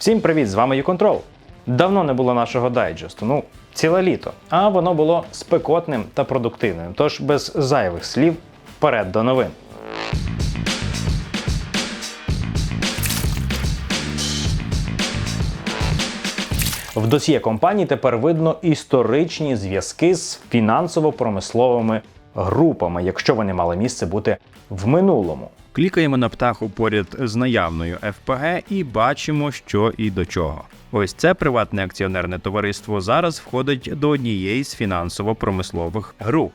Всім привіт! З вами YouControl. Давно не було нашого дайджесту, ну, ціле літо. А воно було спекотним та продуктивним. Тож без зайвих слів вперед до новин. В досьє компанії тепер видно історичні зв'язки з фінансово-промисловими групами, якщо вони мали місце бути в минулому. Клікаємо на птаху поряд з наявною ФПГ і бачимо, що і до чого. Ось це приватне акціонерне товариство зараз входить до однієї з фінансово-промислових груп.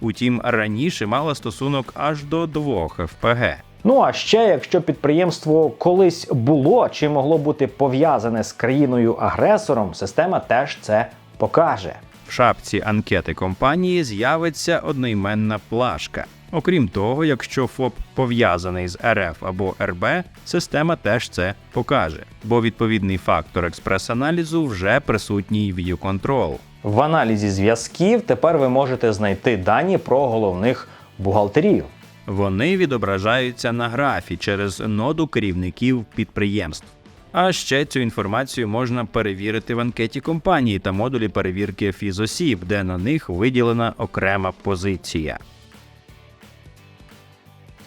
Утім, раніше мало стосунок аж до двох ФПГ. Ну а ще, якщо підприємство колись було чи могло бути пов'язане з країною-агресором, система теж це покаже. В шапці анкети компанії з'явиться одноіменна плашка. Окрім того, якщо ФОП пов'язаний з РФ або РБ, система теж це покаже, бо відповідний фактор експрес-аналізу вже присутній в YouControl. В аналізі зв'язків тепер ви можете знайти дані про головних бухгалтерів. Вони відображаються на графі через ноду керівників підприємств. А ще цю інформацію можна перевірити в анкеті компанії та модулі перевірки фізосіб, де на них виділена окрема позиція.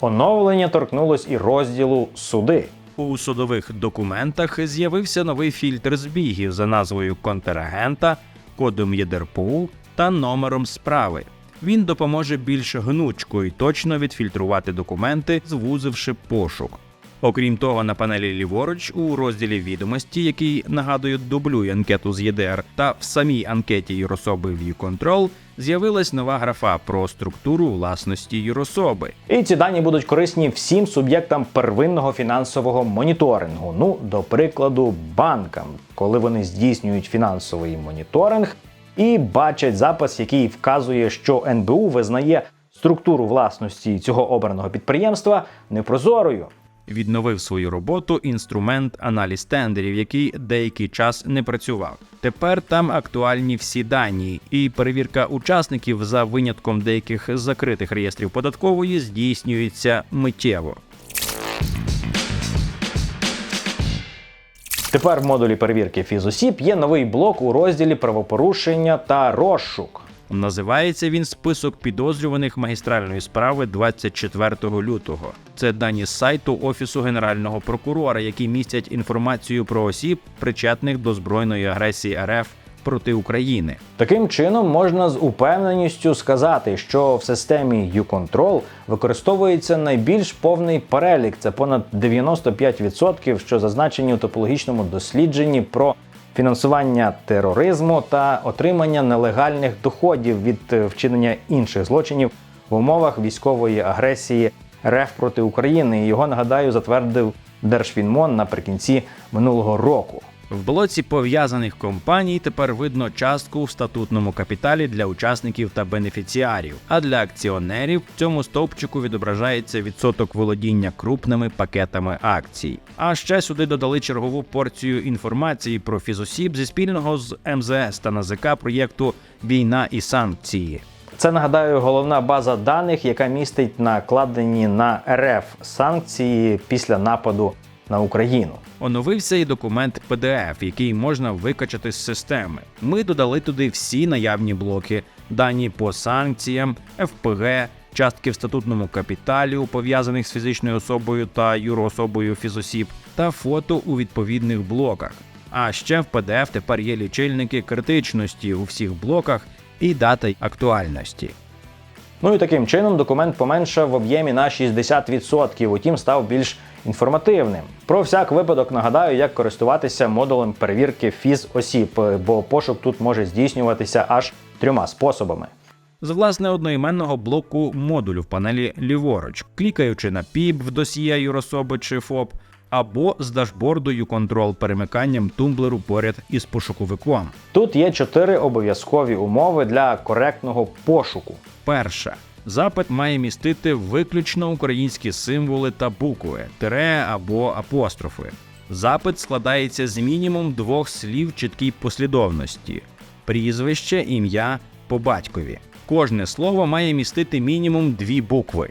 Оновлення торкнулось і розділу суди. У судових документах з'явився новий фільтр збігів за назвою контрагента, кодом ЄДРПУ та номером справи. Він допоможе більш гнучко і точно відфільтрувати документи, звузивши пошук. Окрім того, на панелі ліворуч у розділі відомості, який нагадую дублює анкету з ЄДР, та в самій анкеті юрособи в YouControl з'явилась нова графа про структуру власності юрособи. І ці дані будуть корисні всім суб'єктам первинного фінансового моніторингу. Ну, до прикладу, банкам, коли вони здійснюють фінансовий моніторинг і бачать запис, який вказує, що НБУ визнає структуру власності цього обраного підприємства непрозорою. Відновив свою роботу інструмент аналіз тендерів, який деякий час не працював. Тепер там актуальні всі дані, і перевірка учасників за винятком деяких закритих реєстрів податкової здійснюється миттєво. Тепер в модулі перевірки фізосіб є новий блок у розділі правопорушення та розшук. Називається він список підозрюваних магістральної справи 24 лютого. Це дані з сайту Офісу Генерального прокурора, які містять інформацію про осіб, причетних до збройної агресії РФ проти України. Таким чином можна з упевненістю сказати, що в системі YouControl використовується найбільш повний перелік. Це понад 95%, що зазначені у топологічному дослідженні про фінансування тероризму та отримання нелегальних доходів від е, вчинення інших злочинів в умовах військової агресії РФ проти України. Його нагадаю затвердив Держфінмон наприкінці минулого року. В блоці пов'язаних компаній тепер видно частку в статутному капіталі для учасників та бенефіціарів. А для акціонерів в цьому стовпчику відображається відсоток володіння крупними пакетами акцій. А ще сюди додали чергову порцію інформації про фізосіб зі спільного з МЗС та НАЗК проєкту Війна і санкції. Це нагадаю головна база даних, яка містить накладені на РФ санкції після нападу на Україну. Оновився і документ PDF, який можна викачати з системи. Ми додали туди всі наявні блоки, дані по санкціям, ФПГ, частки в статутному капіталі, пов'язаних з фізичною особою та юроособою фізосіб, та фото у відповідних блоках. А ще в PDF тепер є лічильники критичності у всіх блоках і дата актуальності. Ну і таким чином документ поменшав в об'ємі на 60%, утім став більш інформативним. Про всяк випадок нагадаю, як користуватися модулем перевірки фіз осіб, бо пошук тут може здійснюватися аж трьома способами. з власне одноіменного блоку модулю в панелі ліворуч, клікаючи на PIB в досьє юрособи чи ФОП, або з дашборду YouControl перемиканням тумблеру поряд із пошуковиком. Тут є чотири обов'язкові умови для коректного пошуку. Перша. Запит має містити виключно українські символи та букви, тире або апострофи. Запит складається з мінімум двох слів чіткій послідовності: прізвище, ім'я по батькові. Кожне слово має містити мінімум дві букви.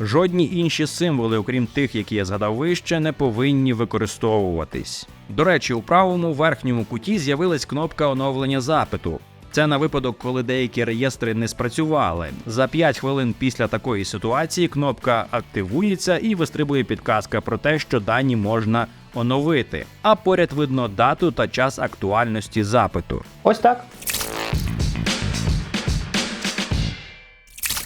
Жодні інші символи, окрім тих, які я згадав вище, не повинні використовуватись. До речі, у правому верхньому куті з'явилась кнопка оновлення запиту. Це на випадок, коли деякі реєстри не спрацювали. За 5 хвилин після такої ситуації кнопка активується і вистрибує підказка про те, що дані можна оновити. А поряд видно дату та час актуальності запиту. Ось так.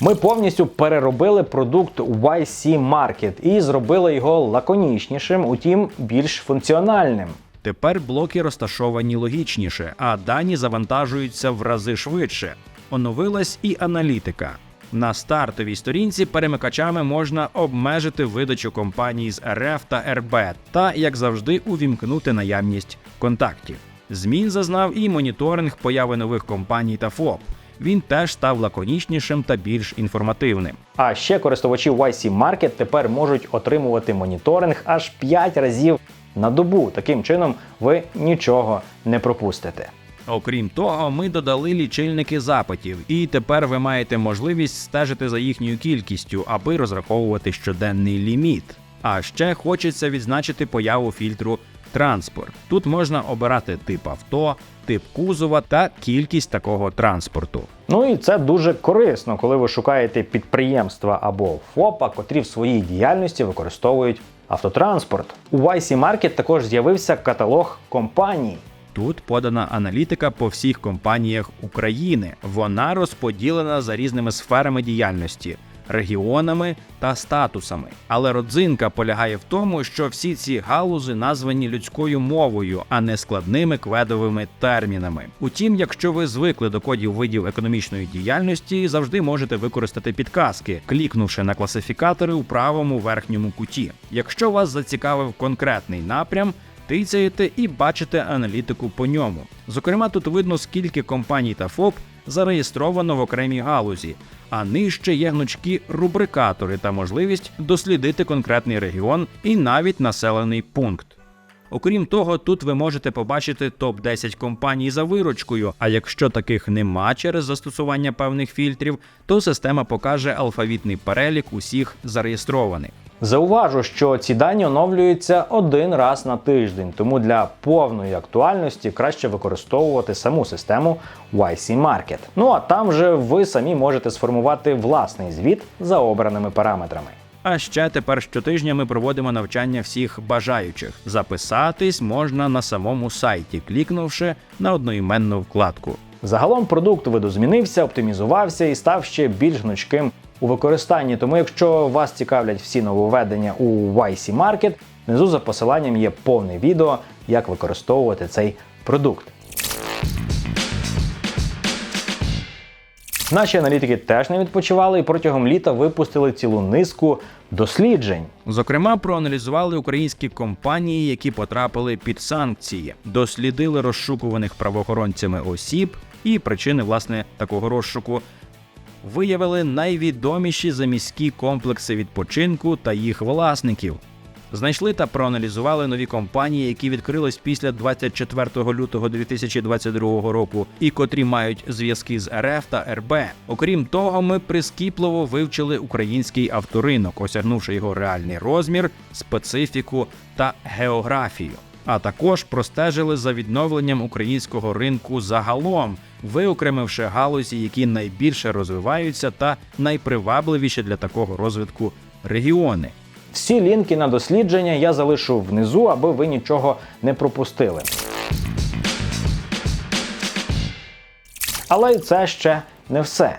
Ми повністю переробили продукт YC Market і зробили його лаконічнішим, утім більш функціональним. Тепер блоки розташовані логічніше, а дані завантажуються в рази швидше. Оновилась і аналітика. На стартовій сторінці перемикачами можна обмежити видачу компаній з РФ та РБ та, як завжди, увімкнути наявність контактів. Змін зазнав і моніторинг появи нових компаній та ФОП. Він теж став лаконічнішим та більш інформативним. А ще користувачі YC Market тепер можуть отримувати моніторинг аж 5 разів на добу. Таким чином ви нічого не пропустите. Окрім того, ми додали лічильники запитів, і тепер ви маєте можливість стежити за їхньою кількістю, аби розраховувати щоденний ліміт. А ще хочеться відзначити появу фільтру транспорт. Тут можна обирати тип авто, тип кузова та кількість такого транспорту. Ну і це дуже корисно, коли ви шукаєте підприємства або ФОПа, котрі в своїй діяльності використовують автотранспорт. У YC Market також з'явився каталог компаній. Тут подана аналітика по всіх компаніях України. Вона розподілена за різними сферами діяльності, регіонами та статусами. Але родзинка полягає в тому, що всі ці галузи названі людською мовою, а не складними кведовими термінами. Утім, якщо ви звикли до кодів видів економічної діяльності, завжди можете використати підказки, клікнувши на класифікатори у правому верхньому куті. Якщо вас зацікавив конкретний напрям. Тицяєте і бачите аналітику по ньому. Зокрема, тут видно, скільки компаній та ФОП зареєстровано в окремій галузі, а нижче є гнучкі рубрикатори та можливість дослідити конкретний регіон і навіть населений пункт. Окрім того, тут ви можете побачити топ-10 компаній за виручкою. А якщо таких нема через застосування певних фільтрів, то система покаже алфавітний перелік усіх зареєстрованих. Зауважу, що ці дані оновлюються один раз на тиждень, тому для повної актуальності краще використовувати саму систему YC Market. Ну а там вже ви самі можете сформувати власний звіт за обраними параметрами. А ще тепер щотижня ми проводимо навчання всіх бажаючих. Записатись можна на самому сайті, клікнувши на одноіменну вкладку. Загалом продукт видозмінився, оптимізувався і став ще більш гнучким у використанні. Тому, якщо вас цікавлять всі нововведення у YC Market, внизу за посиланням є повне відео, як використовувати цей продукт. Наші аналітики теж не відпочивали і протягом літа випустили цілу низку досліджень. Зокрема, проаналізували українські компанії, які потрапили під санкції, дослідили розшукуваних правоохоронцями осіб і причини власне такого розшуку. Виявили найвідоміші заміські комплекси відпочинку та їх власників. Знайшли та проаналізували нові компанії, які відкрились після 24 лютого 2022 року, і котрі мають зв'язки з РФ та РБ. Окрім того, ми прискіпливо вивчили український авторинок, осягнувши його реальний розмір, специфіку та географію. А також простежили за відновленням українського ринку загалом, виокремивши галузі, які найбільше розвиваються та найпривабливіші для такого розвитку регіони. Всі лінки на дослідження я залишу внизу, аби ви нічого не пропустили. Але й це ще не все.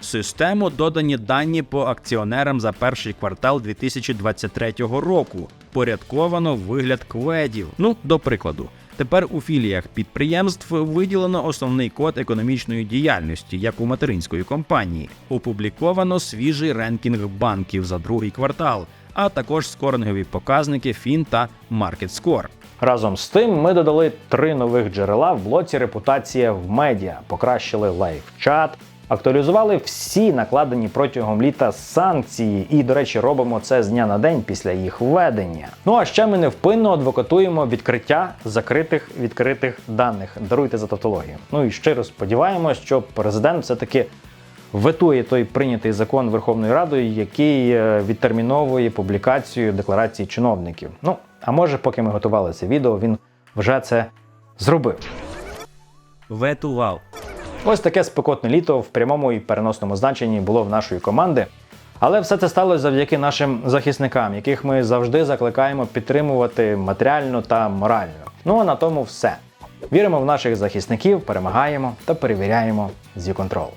В систему додані дані по акціонерам за перший квартал 2023 року. Порядковано вигляд кведів. Ну, до прикладу, тепер у філіях підприємств виділено основний код економічної діяльності, як у материнської компанії. Опубліковано свіжий ренкінг банків за другий квартал, а також скорингові показники Фін та MarketScore. Разом з тим, ми додали три нових джерела в блоці Репутація в медіа, покращили лайв-чат, актуалізували всі накладені протягом літа санкції, і, до речі, робимо це з дня на день після їх введення. Ну а ще ми невпинно адвокатуємо відкриття закритих відкритих даних. Даруйте за тавтологію. Ну і щиро сподіваємось, що президент все таки ветує той прийнятий закон Верховною Радою, який е, відтерміновує публікацію декларацій чиновників. Ну, а може, поки ми готували це відео, він вже це зробив. Ветував. Ось таке спекотне літо в прямому і переносному значенні було в нашої команди. Але все це сталося завдяки нашим захисникам, яких ми завжди закликаємо підтримувати матеріально та морально. Ну а на тому все. Віримо в наших захисників, перемагаємо та перевіряємо зі контрол.